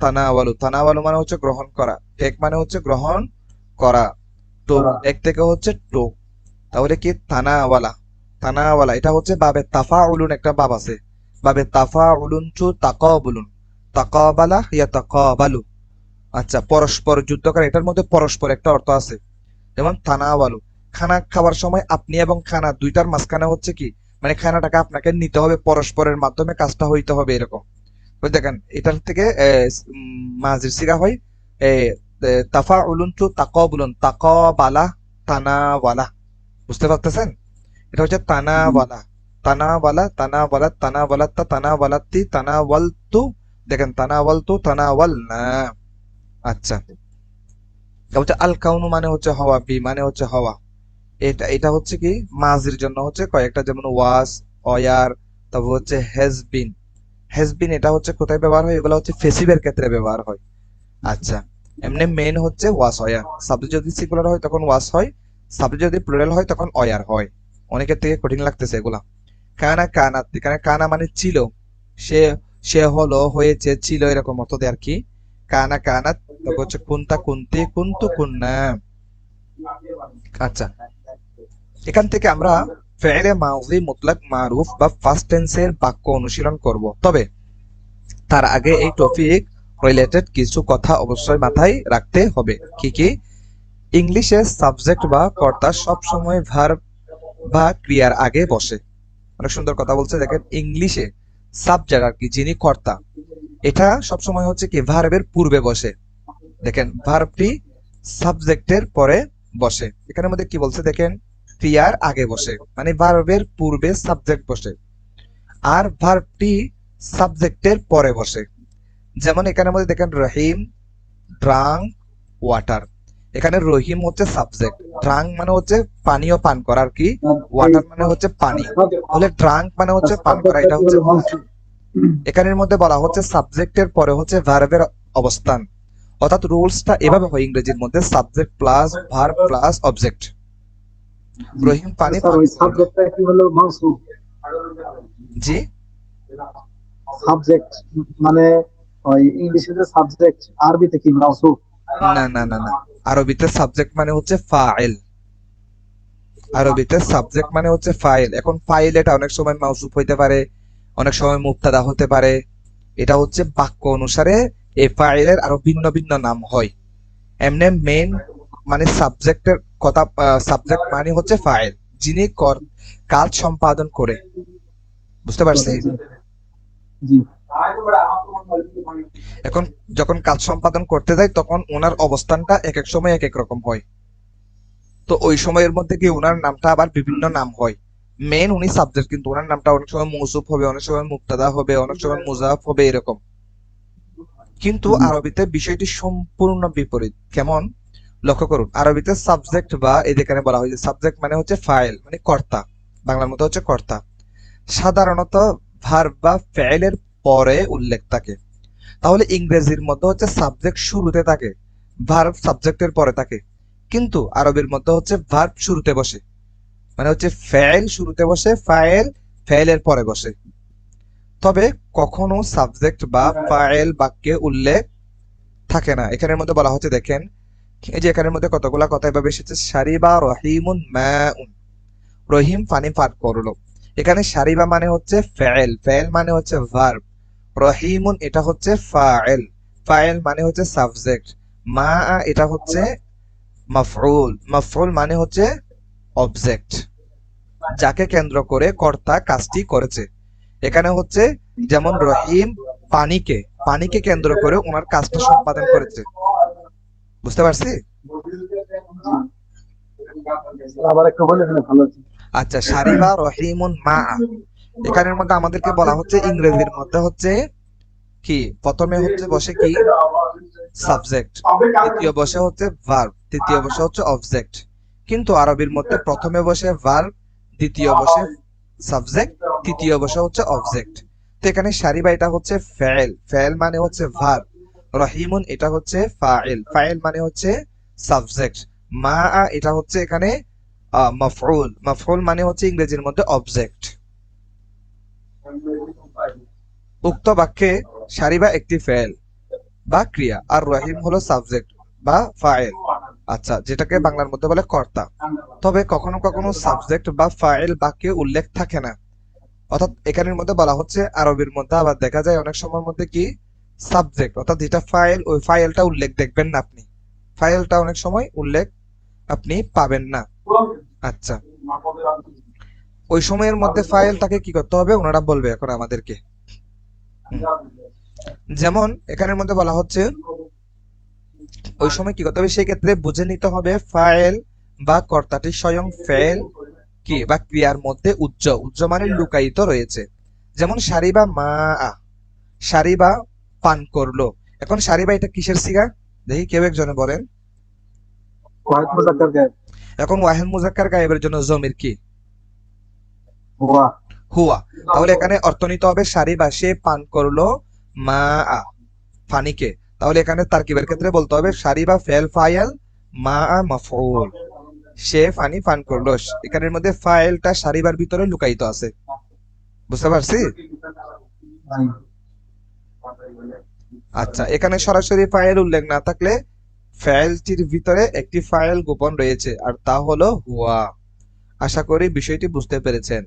তানাওয়ালু। তানাওয়ালু মানে হচ্ছে গ্রহণ করা। টেক মানে হচ্ছে গ্রহণ করা। তো। এক থেকে হচ্ছে টোক। তাহলে কি? তানাওয়ালা। তানাওয়ালা এটা হচ্ছে বাবে তাফাউলুন একটা বাব আছে। বাবে তাফাউলুন চু তাকাবুলুন। তাকাবালা ইয়া তাকাবালু। আচ্ছা পরস্পর যুদ্ধ করে এটার মধ্যে পরস্পর একটা অর্থ আছে। যেমন তানাওয়ালু। খানা খাওয়ার সময় আপনি এবং খানা দুইটার মাঝখানে হচ্ছে কি? মানে খানাটাকে আপনাকে নিতে হবে পরস্পরের মাধ্যমে কাজটা হইতে হবে এরকম। দেখেন, এটার থেকে মাজির সিগা হয় তাফা উলুন টু তাকবুলুন, তাকবালা তানাওয়ালা। বুঝতে পারতেছেন? এটা হচ্ছে তানাওয়ালা। তানাওয়ালা তানাওয়ালা, তানাওয়ালাত্তা, তানাওয়ালাত্তি, তানাওয়ালতু। দেখেন, তানাওয়ালতু, তানাওয়ালনা। আচ্ছা। এটা হচ্ছে আল কাউনু মানে হচ্ছে হওয়া, বি মানে হচ্ছে হওয়া। এটা এটা হচ্ছে কি? মাজির জন্য হচ্ছে কয়েকটা, যেমন ওয়াস, অয়ার, তারপর হচ্ছে হ্যাজ বিন হ্যাজ বিন এটা হচ্ছে কোথায় ব্যবহার হয়? এগুলো হচ্ছে ফেসিভের ক্ষেত্রে ব্যবহার হয়। আচ্ছা এমনি মেন হচ্ছে ওয়াস অয়ার সাবজেক্ট যদি সিকুলার হয়, তখন ওয়াস হয়। সাবজেক্ট যদি প্লুরাল হয়, তখন অয়ার হয়। অনেকের থেকে কঠিন লাগতেছে এগুলা। কানা কানাত এখানে কানা মানে ছিল। সে সে হলো, হয়েছে, ছিল এরকম অর্থ দেয় আর কি। কানা কানাত তারপর হচ্ছে কুন্তা, কুন্তি, কুন্তু, কুন্না। আচ্ছা এখান থেকে আমরা ফেলে মাউজি মুতলাক মারুফ বা ফার্স্ট টেন্সের বাক্য অনুশীলন করব। তবে তার আগে এই টপিক রিলেটেড কিছু কথা অবশ্যই মাথায় রাখতে হবে। কি কি? ইংলিশে সাবজেক্ট বা কর্তা সব সময় ভার্ব বা ক্রিয়ার আগে বসে। অনেক সুন্দর কথা বলছে। দেখেন, ইংলিশে সাবজেক্ট আর কি, যিনি কর্তা, এটা সব সময় হচ্ছে কি ভার্বের পূর্বে বসে। দেখেন ভার্বটি সাবজেক্টের পরে বসে। এখানের মধ্যে কি বলছে? দেখেন ক্রিয়ার আগে বসে মানে ভার্বের পূর্বে সাবজেক্ট বসে আর ভার্বটি সাবজেক্টের পরে বসে। যেমন এখানের মধ্যে দেখেন রহিম ড্রাঙ্ক ওয়াটার এখানে রহিম হচ্ছে সাবজেক্ট ড্রাঙ্ক মানে হচ্ছে পানীয় পান করার কি? ওয়াটার মানে হচ্ছে পানি। তাহলে ড্রাঙ্ক মানে হচ্ছে পান করা, এটা হচ্ছে এখানের মধ্যে বলা হচ্ছে সাবজেক্টের পরে হচ্ছে ভার্বের অবস্থান। অর্থাৎ রুলসটা এভাবে হয় ইংরেজির মধ্যে subject plus verb plus object Rahim সাবজেক্টটা কি হলো জি। সাবজেক্ট মানে ওই ইংলিশে যে সাবজেক্ট আরবিতে কি না না না না। আরবিতে সাবজেক্ট মানে হচ্ছে ফাইল আরবিতে সাবজেক্ট মানে হচ্ছে ফাইল এখন ফাইল এটা অনেক সময় মাউসুফ হইতে পারে অনেক সময় মুক্তাদা হতে পারে। এটা হচ্ছে বাক্য অনুসারে এই ফাইলের আরও ভিন্ন ভিন্ন নাম হয়। এমনি মেন মানে সাবজেক্টের কথা সাবজেক্ট মানে হচ্ছে ফাইল যিনি কাজ সম্পাদন করে। বুঝতে পারছি? এখন যখন কাজ সম্পাদন করতে যায় তখন ওনার অবস্থানটা এক এক সময় এক এক রকম হয়। তো ওই সময়ের মধ্যে কি ওনার নামটা আবার বিভিন্ন নাম হয়। মেন উনি সাবজেক্ট কিন্তু ওনার নামটা অনেক সময় মৌসুফ হবে অনেক সময় মুক্তাদা হবে অনেক সময় মুজাফ হবে এরকম। কিন্তু আরবিতে বিষয়টি সম্পূর্ণ বিপরীত। কেমন? লক্ষ্য করুন। আরবিতে সাবজেক্ট বা এই যেখানে বলা হয়েছে সাবজেক্ট মানে হচ্ছে ফাইল মানে কর্তা। বাংলার মধ্যে হচ্ছে কর্তা। সাধারণত ভার্ব বা ফেলের পরে উল্লেখ থাকে। তাহলে ইংরেজির মধ্যে হচ্ছে সাবজেক্ট শুরুতে থাকে ভার্ব সাবজেক্টের পরে থাকে। কিন্তু আরবের মধ্যে হচ্ছে ভার্ব শুরুতে বসে। মানে হচ্ছে ফেল শুরুতে বসে ফাইল ফেলের পরে বসে। তবে কখনো সাবজেক্ট বা ফাইল বাক্যে উল্লেখ থাকে না। এখানের মধ্যে বলা হচ্ছে দেখেন এই যে এখানের মধ্যে কতগুলা কথা এভাবে এসেছে? সারিবা রহিমুন মাউন। রহিম পানি পান করল। এখানে সারিবা মানে হচ্ছে ফেল। ফেল মানে হচ্ছে ভার্ব রহিমুন এটা হচ্ছে ফাইল। ফাইল মানে হচ্ছে সাবজেক্ট মা এটা হচ্ছে মাফরুল মাফরুল মানে হচ্ছে অবজেক্ট যাকে কেন্দ্র করে কর্তা কাজটি করেছে। এখানে হচ্ছে যেমন রহিম পানিকে পানিকে কেন্দ্র করে ওনার কাজটা সম্পাদন করেছে। বুঝতে পারছি? আবার একটু বলে ভালো আচ্ছা সারিবা রহিমুন মা। এখানের মধ্যে আমাদেরকে বলা হচ্ছে ইংরেজির মধ্যে হচ্ছে কি? প্রথমে হচ্ছে বসে কি? সাবজেক্ট। দ্বিতীয় বসে হচ্ছে ভার্ব তৃতীয় বসে হচ্ছে অবজেক্ট কিন্তু আরবির মধ্যে প্রথমে বসে ভার্ব দ্বিতীয় বসে সাবজেক্ট তৃতীয় বসে হচ্ছে অবজেক্ট তো এখানে সারিবা এটা হচ্ছে ফেল। ফেল মানে হচ্ছে ভার্ব রহিমুন, এটা হচ্ছে ফাইল। ফাইল মানে হচ্ছে সাবজেক্ট। মা এটা হচ্ছে এখানে মাফরুল মাফরুল মানে হচ্ছে ইংরেজির মধ্যে অবজেক্ট উক্ত বাক্যে সারিবা একটি ফেল বা ক্রিয়া, আর রহিম হলো সাবজেক্ট বা ফাইল আচ্ছা যেটাকে বাংলার মধ্যে বলে কর্তা। তবে কখনো কখনো সাবজেক্ট বা ফাইল বাক্যে উল্লেখ থাকে না। অর্থাৎ এখানের মধ্যে বলা হচ্ছে আরবির মধ্যে, আবার দেখা যায় অনেক সময়ের মধ্যে কি সাবজেক্ট অর্থাৎ যেটা ফাইল ওই ফাইলটা উল্লেখ দেখবেন না আপনি। ফাইলটা অনেক সময় উল্লেখ আপনি পাবেন না। আচ্ছা। ওই সময়ের মধ্যে ফাইলটাকে কি করতে হবে? ওনারা বলবে এখন আমাদেরকে। যেমন এখানের মধ্যে বলা হচ্ছে, ওই সময় কি করতে হবে? সেই ক্ষেত্রে বুঝে নিতে হবে ফাইল বা কর্তাটি স্বয়ং ফেল কি বা ক্রিয়ার মধ্যে উজ্জ উজ্জ মানে লুকায়িত রয়েছে। যেমন সারিবা মা আ সারিবা পান করল। এখন সারিবা এটা কিসের সিগা দেখি কেউ একজনে বলেন। এখন ওয়াহেদ মুজাক্কার গায়েবের জন্য জমির কি? হুয়া। তাহলে এখানে অর্থ নিতে হবে সারিবা সে পান করল মা আ ফানিকে। তাহলে এখানে তারকিবের ক্ষেত্রে বলতে হবে সারিবা ফেল ফাইল মা আ মাফউল। সে ফানি পান করল। এখানের মধ্যে ফাইলটা সারিবার ভিতরে লুকায়িত আছে। বুঝতে পারছি। আচ্ছা এখানে সরাসরি ফাইল উল্লেখ না থাকলে ফাইলটির ভিতরে একটি ফাইল গোপন রয়েছে, আর তা হলো হুয়া। আশা করি বিষয়টি বুঝতে পেরেছেন।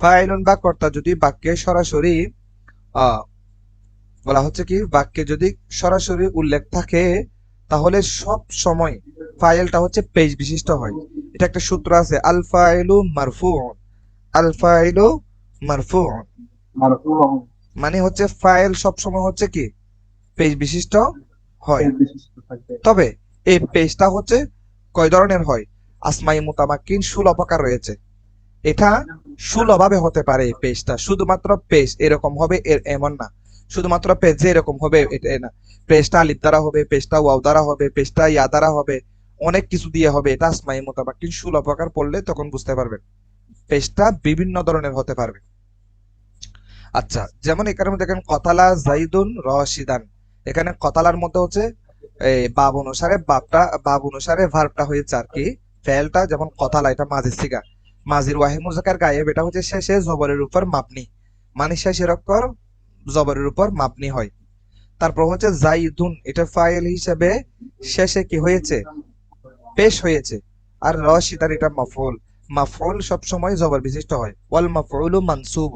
ফাইলুন বা কর্তা যদি বাক্যে সরাসরি বলা হচ্ছে কি, বাক্যে যদি সরাসরি উল্লেখ থাকে, তাহলে সব সময় ফাইলটা হচ্ছে পেজ বিশিষ্ট হয়। এটা একটা সূত্র আছে, আল ফাইলু মারফুউন। আল ফাইলু মানে হচ্ছে ফাইল সব সময় হচ্ছে কি? পেজ বিশিষ্ট হয়। তবে এই পেজটা হচ্ছে কয় ধরনের হয়? আসমাই মোতামাক্কিন ষোলো প্রকার রয়েছে। এটা ষোলো ভাবে হতে পারে এই পেজটা শুধুমাত্র পেজ এরকম হবে এর এমন না। শুধুমাত্র পেজ যে এরকম হবে এটা না। পেজটা আলিফ দ্বারা হবে পেজটা ওয়াও দ্বারা হবে পেজটা ইয়া দ্বারা হবে অনেক কিছু দিয়ে হবে। এটা আসমাই মোতামাক্কিন ষোলো প্রকার পড়লে তখন বুঝতে পারবেন। পেজটা বিভিন্ন ধরনের হতে পারবে। আচ্ছা যেমন এখানে দেখেন কতালা জাইদুন রশিদান। এখানে কতালার মধ্যে হচ্ছে বাব অনুসারে বাপটা বাব অনুসারে ভার্বটা হয়েছে আর কি, ফেলটা যেমন কতালা, এটা মাঝির সিগা। মাঝির ওয়াহি মুজাকার গায়েব, এটা হচ্ছে শেষে জবরের উপর মাপনি মানে শেষের অক্ষর জবরের উপর মাপনি হয়। তারপর হচ্ছে জাইদুন, এটা ফাইল হিসেবে শেষে কি হয়েছে? পেশ হয়েছে। আর রশিদার এটা মাফুল মাফুল সবসময় জবর বিশিষ্ট হয়। ওয়াল মাফউলু মানসুব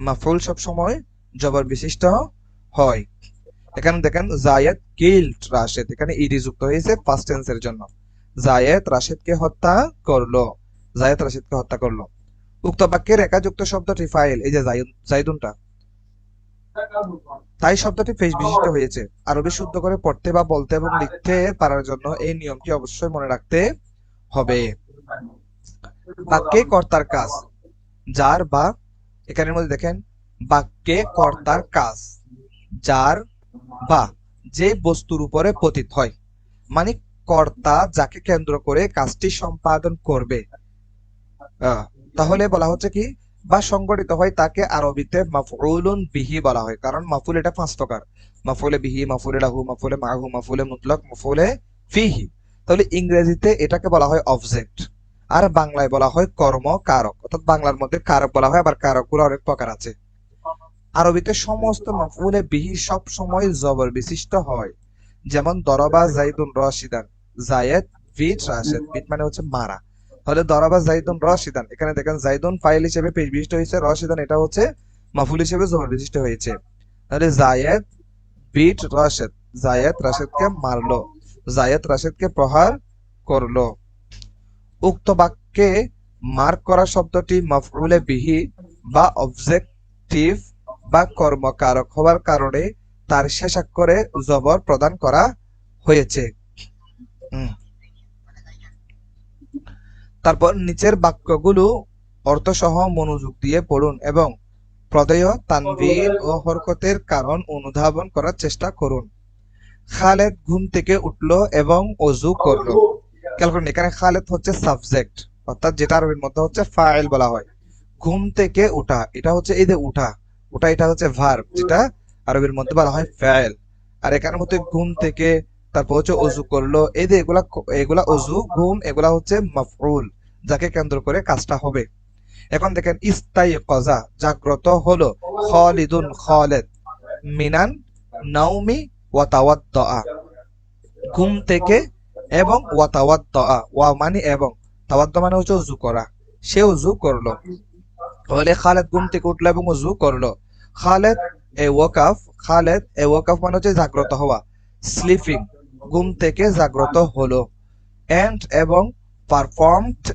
মাফুল সব সময় জবর বিশিষ্ট হয়। এখানে দেখেন জায়েদ কিল্ড রাশেদ। এখানে ইডি যুক্ত হয়েছে ফার্স্ট টেন্সের জন্য। জায়েদ রাশেদকে হত্যা করল। জায়েদ রাশেদকে হত্যা করল। উক্ত বাক্যের একাযুক্ত শব্দটি ফাইল এই যে জাইদুনটা তাই শব্দটি ফেস বিশিষ্ট হয়েছে। আরবি শুদ্ধ করে পড়তে বা বলতে এবং লিখতে পারার জন্য এই নিয়মটি অবশ্যই মনে রাখতে হবে। বাক্যে কর্তার কাজ। যার বা এখানের মধ্যে দেখেন, বাক্যে কর্তার কাজ, যার বা যে বস্তুর উপরে পতিত হয়। মানে কর্তা যাকে কেন্দ্র করে কাজটি সম্পাদন করবে। তাহলে বলা হচ্ছে কি, বা সংগঠিত হয় তাকে আরবিতে মাফউলুন বিহি বলা হয়। কারণ মাফুল এটা পাঁচ প্রকার। মাফুলে বিহি মাফুলে লাহু মাফুলে মাহু মাফুলে মুতলক মাফুলে ফিহি। তাহলে ইংরেজিতে এটাকে বলা হয় অবজেক্ট আর বাংলায় বলা হয় কর্ম কারক অর্থাৎ বাংলার মধ্যে কারক বলা হয়, আবার কারকগুলো অনেক প্রকার আছে। আরবিতে সমস্ত মাফুলে বিহি সব সময় জবর বিশিষ্ট হয়, যেমন দরবা জাইদুন রশিদান, জায়েদ, বিট, রাশেদ। বিট মানে হচ্ছে মারা। তাহলে দরবা জাইদুন রশিদান, এখানে দেখেন জাইদুন ফাইল হিসেবে পেশ বিশিষ্ট হয়েছে, রশিদান এটা হচ্ছে মাফুল হিসেবে জবর বিশিষ্ট হয়েছে। তাহলে জায়েদ, বিট, রাশেদ। জায়েদ, রাশেদকে মারলো, জায়েদ, রাশেদকে প্রহার করল। উক্ত বাক্যে মার্ক করা শব্দটি মাফউলে বিহি বা অবজেক্টিভ বা কর্মকারক হওয়ার কারণে তার শেষাক্ষরে জবর প্রদান করা হয়েছে। তারপর নিচের বাক্যগুলো অর্থসহ মনোযোগ দিয়ে পড়ুন এবং প্রদেয়, তানভীর ও হরকতের কারণ অনুধাবন করার চেষ্টা করুন। খালেদ ঘুম থেকে উঠল এবং অজু করল। খেয়াল করুন এখানে খালেদ হচ্ছে সাবজেক্ট অর্থাৎ যেটা আরবির মধ্যে হচ্ছে ফাইল বলা হয়। ঘুম থেকে উঠা, এটা হচ্ছে এই যে উঠা ওটা এটা হচ্ছে ভার্ব যেটা আরবির মধ্যে বলা হয় ফাইল আর এখানের মধ্যে ঘুম থেকে, তারপর হচ্ছে অজু করল, এই যে এগুলা এগুলা অজু, ঘুম, এগুলা হচ্ছে মাফউল যাকে কেন্দ্র করে কাজটা হবে। এখন দেখেন ইস্তাই কজা জাগ্রত হলো, খালিদুন খালেদ, মিনান নাউমি ওয়াতাওয়াদ্দা ঘুম থেকে এবং ওয়া মানে এবং। তাওয়াদ্দা মানে হচ্ছে উজু করা। সে উজু করল। তাহলে খালেদ ঘুম থেকে উঠল এবং উজু করল। খালেদ এ ওয়াকাফ, খালেদ এ ওয়াকাফ মানে হচ্ছে জাগ্রত হওয়া। স্লিপিং, ঘুম থেকে জাগ্রত হলো। এন্ড এবং পারফর্মড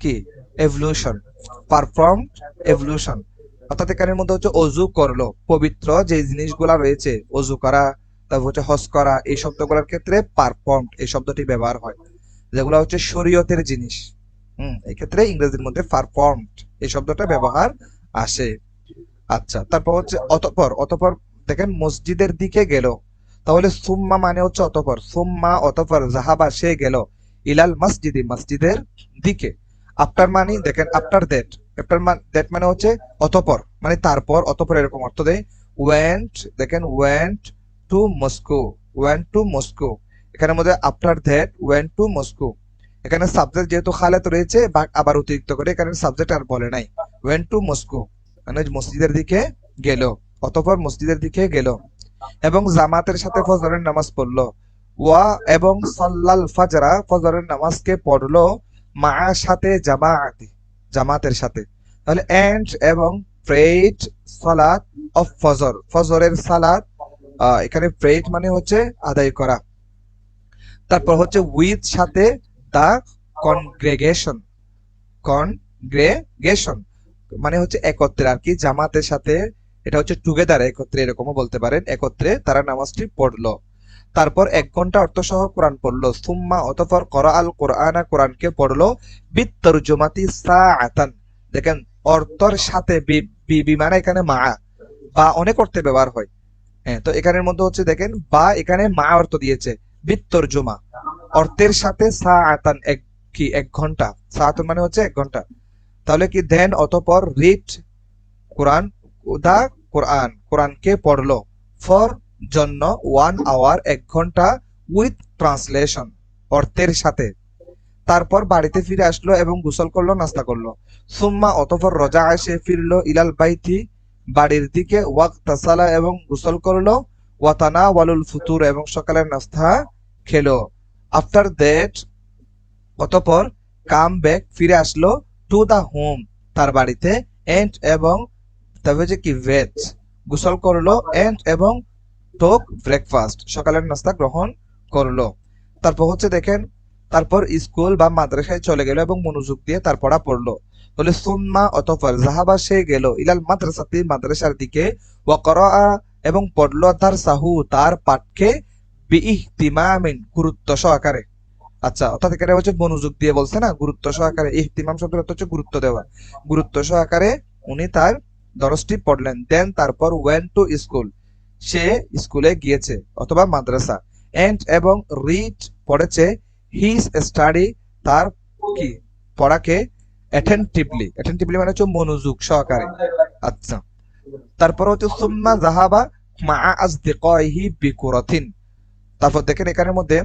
কি? এভলিউশন। Performed evolution. অর্থাৎ এখানের মধ্যে হচ্ছে অজু করল। পবিত্র যে জিনিসগুলা রয়েছে অজু করা তারপর হচ্ছে হজ করা, এই শব্দগুলোর ক্ষেত্রে পারফর্ম এই শব্দটি ব্যবহার হয়। যেগুলো হচ্ছে শরীয়তের জিনিস। হুম, এই ক্ষেত্রে ইংরেজির মধ্যে পারফর্মড এই শব্দটা ব্যবহার আসে। আচ্ছা তারপর হচ্ছে অতপর অতপর দেখেন মসজিদের দিকে গেল। তাহলে সুম্মা মানে হচ্ছে অতপর, সুম্মা অতপর জাহাবা সে গেল ইলাল মসজিদি, মসজিদের দিকে। আফটার মানে দেখেন আফটার দ্যাট আফটার দ্যাট মানে হচ্ছে অতপর মানে তারপর, অতপর এরকম অর্থ দেয়। ওয়েন্ট দেখেন went to Moscow went to Moscow এখানের মধ্যে after that went to Moscow এখানে সাবজেক্ট যেহেতু খালেত রয়েছে আবার অতিরিক্ত করে এখানে সাবজেক্ট আর বলে নাই। ওয়েন্ট টু মস্কো মানে মসজিদের দিকে গেল, অতপর মসজিদের দিকে গেল। এবং জামাতের সাথে ফজরের নামাজ পড়ল। ওয়া এবং সাল্লাল ফাজরা ফজরের নামাজকে পড়ল মা সাথে জামাআতি জামাতের সাথে। তাহলে এন্ড এবং প্রেড সালাত, অফ ফজর। ফজরের সালাত এখানে প্রেড মানে হচ্ছে আদায় করা। তারপর হচ্ছে উইথ সাথে দা কনগ্রেগেশন কনগ্রেগেশন মানে হচ্ছে একত্রে আর কি, জামাতের সাথে এটা হচ্ছে টুগেদার একত্রে এরকমও বলতে পারেন, একত্রে তারা নামাজটি পড়ল। তারপর এক ঘণ্টা অর্থ সহ কোরআন পড়ল। সুম্মা অতঃপর করা আল কোরআনা, কোরআনকে পড়ল। বিতর্জমাতি সাআতান। দেখেন, অর্থর সাথে বি- বি- বি মানে এখানে মা। বা অনেক অর্থে ব্যবহার হয়। হ্যাঁ তো এখানের মধ্যে হচ্ছে দেখেন, বা এখানে মা অর্থ দিয়েছে, বিতর্জমা। অর্থের সাথে সাআতান এক কি, এক ঘণ্টা। সাআতুন মানে হচ্ছে এক ঘণ্টা। তাহলে কি দেন অতঃপর রিড কোরআন, দা কোরআন, কোরআনকে পড়ল। ফর জন্য ওয়ান আওয়ার এক ঘণ্টা উইথ ট্রান্সলেশন অর্থের সাথে। তারপর বাড়িতে ফিরে আসলো এবং গোসল করল, নাস্তা করল। সুম্মা অতপর রজা এসে ফিরলো ইলাল বাইতি বাড়ির দিকে ওয়াক তাসালা এবং গোসল করল। ওয়াতানা ওয়ালুল ফুতুর এবং সকালের নাস্তা খেলো। আফটার দ্যাট অতঃপর কাম ব্যাক ফিরে আসলো টু দা হোম তার বাড়িতে। এন্ড এবং তবে যে কি ভেজ গোসল করল। এন্ড এবং টোক ব্রেকফাস্ট সকালের নাস্তা গ্রহণ করল। তারপর হচ্ছে দেখেন, তারপর স্কুল বা মাদ্রাসায় চলে গেল এবং মনোযোগ দিয়ে তার পড়া পড়ল। তাহলে সুম্মা অতঃপর জাহাবা সে গেল ইলাল মাদ্রাসাতি, মাদ্রাসার দিকে ওয়াকরা এবং পড়ল তার সাহু, তার পাঠকে বিইহতিমামিন, গুরুত্ব সহকারে। আচ্ছা অর্থাৎ এখানে হচ্ছে মনোযোগ দিয়ে বলছে না, গুরুত্ব সহকারে। ইহতিমাম অর্থ হচ্ছে গুরুত্ব দেওয়া। গুরুত্ব সহকারে উনি তার দরজটি পড়লেন। দেন তারপর ওয়েন টু স্কুল সে স্কুলে গিয়েছে, অথবা মাদ্রাসা। এন্ড এবং রিড পড়েছে। হিজ স্টাডি তার কি? পড়াকে অ্যাটেন্টিভলি অ্যাটেন্টিভলি মানে হচ্ছে মনোযোগ সহকারে। আচ্ছা। তারপর হচ্ছে, সুম্মা জাহাবা মা আসদিকাইহি বিকুরাতিন। তারপর দেখেন এখানের মধ্যে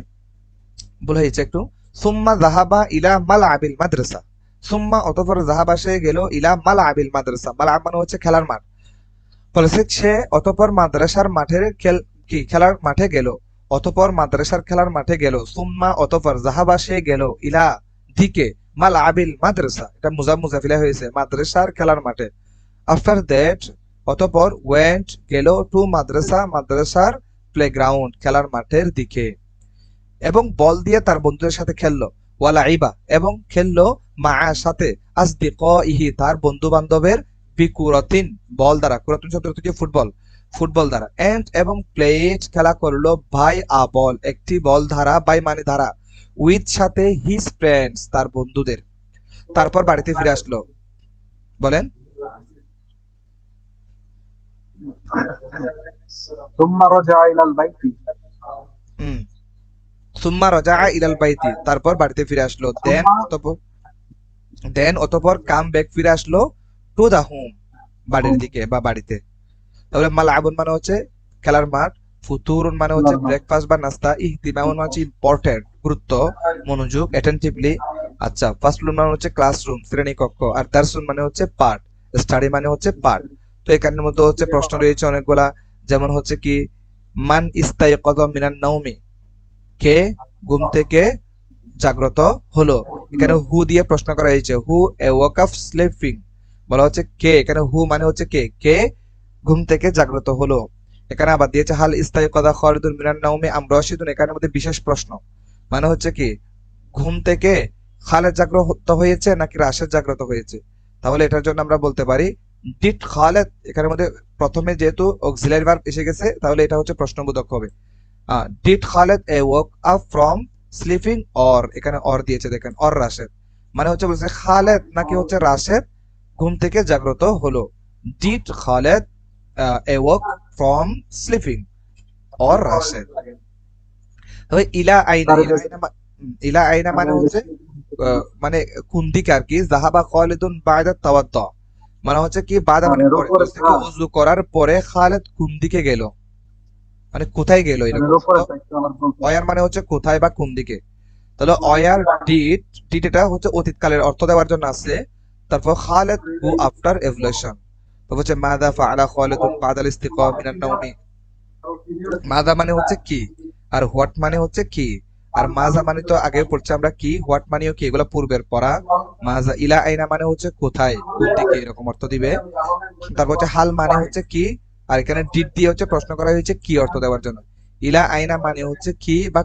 ভুল হয়েছে একটু, সুম্মা জাহাবা ইলা মাল আবিল মাদ্রাসা। সুম্মা অতঃপর জাহাবা সে গেল ইলা মাল আবিল মাদ্রাসা। মাল মানে হচ্ছে খেলার মাঠ। বলেছে সে অতঃপর মাদ্রাসার মাঠের খেল, কি, খেলার মাঠে গেল। অতঃপর মাদ্রাসার খেলার মাঠে গেল। সুম্মা অতঃপর জাহাবা সে গেল ইলা দিকে। মাল আবিল মাদ্রাসা। এটা মুজা মুজাফিলা হয়েছে, মাদ্রাসার খেলার মাঠে। আফটার দ্যাট অতপর ওয়েন্ট গেল টু মাদ্রাসা, মাদ্রাসার প্লেগ্রাউন্ড খেলার মাঠের দিকে। এবং বল দিয়ে তার বন্ধুদের সাথে খেললো ওয়ালা ইবা এবং খেললো মা সাথে আসদিক ইহি তার বন্ধু বান্ধবের বিকুরতিন, বল দ্বারা, কুরাতুন শব্দ হচ্ছে ফুটবল। ফুটবল দ্বারা। এন্ড এবং প্লেট খেলা করল বাই আ বল একটি বল ধারা বাই মানে ধারা উইথ সাথে হিজ ফ্রেন্ডস তার বন্ধুদের। তারপর বাড়িতে ফিরে আসলো। বলেন। তারপর বাড়িতে ফিরে আসলো। দেন অতপর দেন অতপর কাম ব্যাক ফিরে আসলো টু দা হোম বাড়ির দিকে বা বাড়িতে। তাহলে মাল আবন মানে হচ্ছে খেলার মাঠ। ফুতুরুন মানে হচ্ছে ব্রেকফাস্ট বা নাস্তা ইহতিমামুন মানে হচ্ছে ইম্পর্টেন্ট গুরুত্ব মনোযোগ অ্যাটেন্টিভলি আচ্ছা ফার্স্ট রুম মানে হচ্ছে ক্লাসরুম শ্রেণি কক্ষ আর দারসুন মানে হচ্ছে পাঠ স্টাডি মানে হচ্ছে পাঠ তো এখানের মধ্যে হচ্ছে প্রশ্ন রয়েছে অনেকগুলা যেমন হচ্ছে কি মান ইস্তাইকাযা মিনান নাওমি? কে ঘুম থেকে জাগ্রত হলো? এখানে হু দিয়ে প্রশ্ন করা হয়েছে who awoke of sleeping বলা হচ্ছে কে এখানে হু মানে হচ্ছে কে? কে ঘুম থেকে জাগ্রত হলো? এখানে আবার দিয়েছে, হাল ইস্তাইকাযা খালিদুন মিনান নাওমি? আম রাশিদুন, এখানের মধ্যে বিশেষ প্রশ্ন। মানে হচ্ছে কি, ঘুম থেকে খালেদ জাগ্রত হয়েছে নাকি রাশেদ জাগ্রত হয়েছে? তাহলে এটার জন্য আমরা বলতে পারি ডিট খালেদ, এখানের মধ্যে প্রথমে যেহেতু অক্সিলারি ভার্ব এসে গেছে, তাহলে এটা হচ্ছে প্রশ্নবোধক হবে। Did Khaled awoke up from sleeping or, এখানে অর দিয়েছে, দেখেন, অর রাশেদ। মানে হচ্ছে বলছে, খালেদ নাকি হচ্ছে রাশেদ ঘুম থেকে জাগ্রত হলো। Did Khaled awoke from sleeping or Rashed তবে ইলা আইনা ইলা আইনা মানে হচ্ছে মানে কোন দিকে আর কি জাহাবা খালিদুন বায়দা তাওয়াদ্দা মানে হচ্ছে কি বাদা মানে উযু করার পরে খালেদ কোন দিকে গেল মানে কোথায় গেল অয়ার মানে হচ্ছে কোথায় বা কোন দিকে তাহলে অয়ার ডিড ডিড এটা হচ্ছে অতীতকালের অর্থ দেওয়ার জন্য আছে তারপর খালেদ গো আফটার এভলিউশন হচ্ছে মাদা খালিদুন বাদাল মিনান মাদা মানে হচ্ছে কি? আর হোয়াট মানে হচ্ছে কি? আর মাজা মানে তো আগে পড়ছে আমরা কি? হোয়াট কি? এগুলো পূর্বের পড়া। মাজা ইলা আইনা মানে হচ্ছে কোথায়? কোন দিকে এরকম অর্থ দিবে। তারপর হচ্ছে হাল মানে হচ্ছে কি? আর এখানে ডিড দিয়ে হচ্ছে প্রশ্ন করা হয়েছে কি অর্থ দেওয়ার জন্য? ইলা আইনা মানে হচ্ছে কি বা